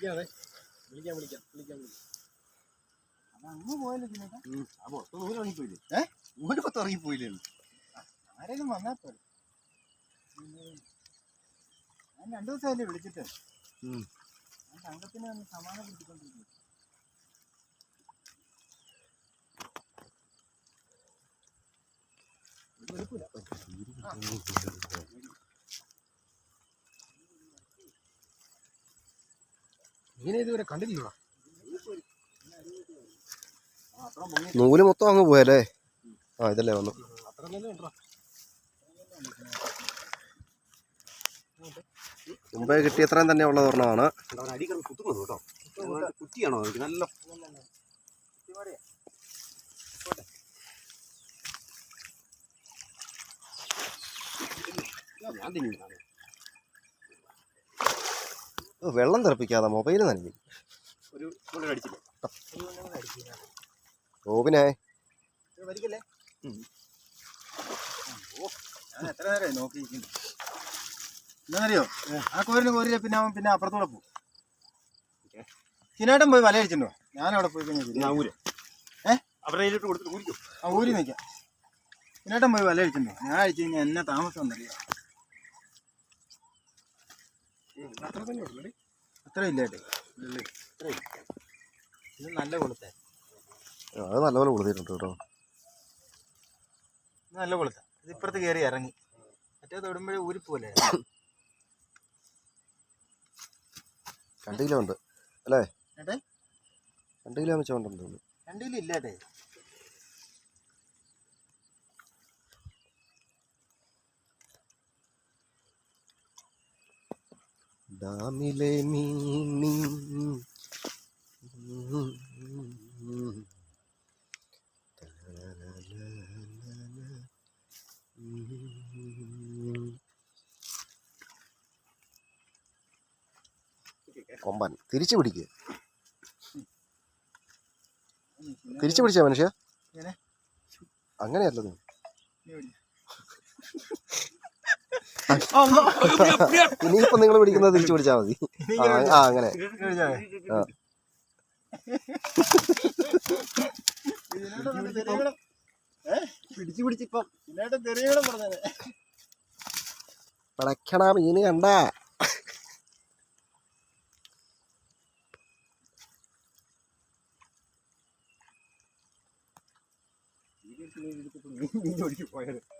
വിളിക്കാതെ വിളിക്കാം വിളിക്കാം വിളിക്കാം വിളിക്കാം. അങ്ങ് പോയല്ലോ ചിന്നേട്ടാ അപ്പൊ നൂൽ ഇറങ്ങിപ്പോയില്ലേ? ഏ? നൂൽ പത്ത് ഇറങ്ങിപ്പോയില്ലേ? ആരെങ്കിലും വന്നാൽ പോലെ ഞാൻ രണ്ടു ദിവസമല്ലേ വിളിച്ചിട്ട്. ഞാൻ സംഘത്തിന് ഒന്ന് സമാധാനപ്പെടുത്തിക്കൊണ്ടിരിക്കുന്നു ഇങ്ങനെ ഇതുവരെ കണ്ടില്ല നൂൽ മൊത്തം അങ്ങ് പോയല്ലേ? ആ ഇതല്ലേ വന്നു. മുമ്പേ കിട്ടിയ അത്രയും തന്നെ ഉള്ള ഒരെണ്ണമാണ്. കുറ്റിയാണോ നല്ല ഞാൻ തിന്നിട്ടാണ് വെള്ളം തെറപ്പിക്കാതെ മൊബൈൽ നനഞ്ഞു. ഒരു അടിച്ചില്ല? റോബിനെ. വലിക്കല്ലേ എത്ര നേരമായി നോക്കിയിരിക്കുന്നു. എന്താണെന്നറിയോ? ആ കോരിന് കോരില്ല പിന്നെ അവൻ പിന്നെ അപ്പുറത്തൂടെ പോകും. ചിന്നേട്ടൻ പോയി വല അടിച്ചിട്ടുണ്ടോ? ഞാൻ അവിടെ പോയി കഴിഞ്ഞാൽ ഊര്. ഏ? അവരുടെ കയ്യിലിട്ട് കൊടുത്തിട്ട് ഊരിക്കും. ആ ഊരി നിൽക്കാം ചിന്നേട്ടൻ പോയി വല അടിച്ചിട്ടുണ്ടോ? ഞാൻ അടിച്ചു കഴിഞ്ഞാൽ എന്നെ താമസം എന്നറിയാം അത്ര തന്നെ ഉള്ളു അത്ര ഇല്ലേട്ടെ ഇത് നല്ല കൊളുത്ത. അത് നല്ലപോലെ കൊടുത്തിട്ടുണ്ട് കേട്ടോ. ഇത് നല്ല കൊളുത്ത. ഇത് ഇപ്പുറത്ത് കയറി ഇറങ്ങി. മറ്റേ തൊടുമ്പോഴേ ഊരിപ്പോലെ രണ്ട് കിലോ ഉണ്ട്. അല്ലേ? രണ്ട് കിലോ വെച്ചാൽ രണ്ട് കിലോ ഇല്ലേട്ടെ ഡാമിലെ മീനി. കൊമ്പൻ തിരിച്ചു പിടിക്കുക തിരിച്ചു പിടിച്ച മനുഷ്യ? ഇങ്ങനെ? ഇനിയിപ്പോ നിങ്ങൾ പിടിക്കുന്നത് തിരിച്ചു പിടിച്ചാൽ മതി. ആ, അങ്ങനെ. പിടിച്ചു പിടിച്ചിപ്പം. പിടയ്ക്കണ മീന് കണ്ട. മീൻ മീമേടോ ചൂണ്ട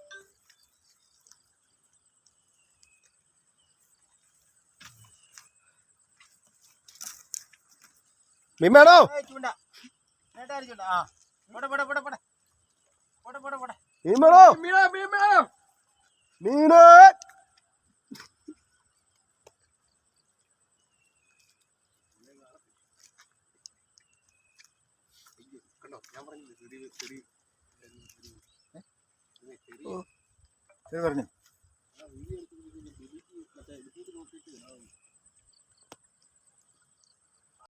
നേട്ടാരി ചൂണ്ട. ആ. പോടെ പോടെ പോടെ പോടെ. പോടെ പോടെ പോടെ. മീമേടോ മീന് കണ്ടോ ഞാൻ പറഞ്ഞില്ലേ ചെടി ചെടി ഇത് പറഞ്ഞു.